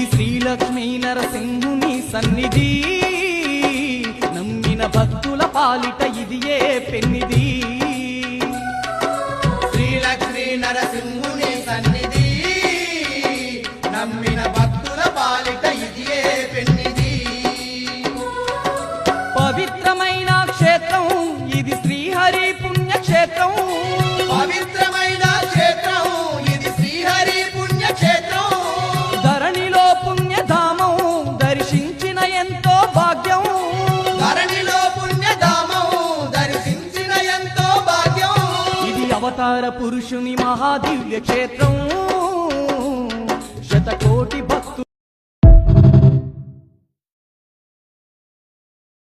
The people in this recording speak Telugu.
ఇది శ్రీలక్ష్మీ నరసింహుని సన్నిధి. నమ్మిన భక్తుల పాలిట ఇదియే పెన్నిది? శ్రీలక్ష్మీ నరసింహుని సన్నిధి. నమ్మిన భక్తుల పాలిట ఇదియే పెన్నిది? పవిత్రమైన క్షేత్రం ఇది శ్రీహరి పుణ్యక్షేత్రం. అవతార పురుషుని మహాదివ్య క్షేత్రం.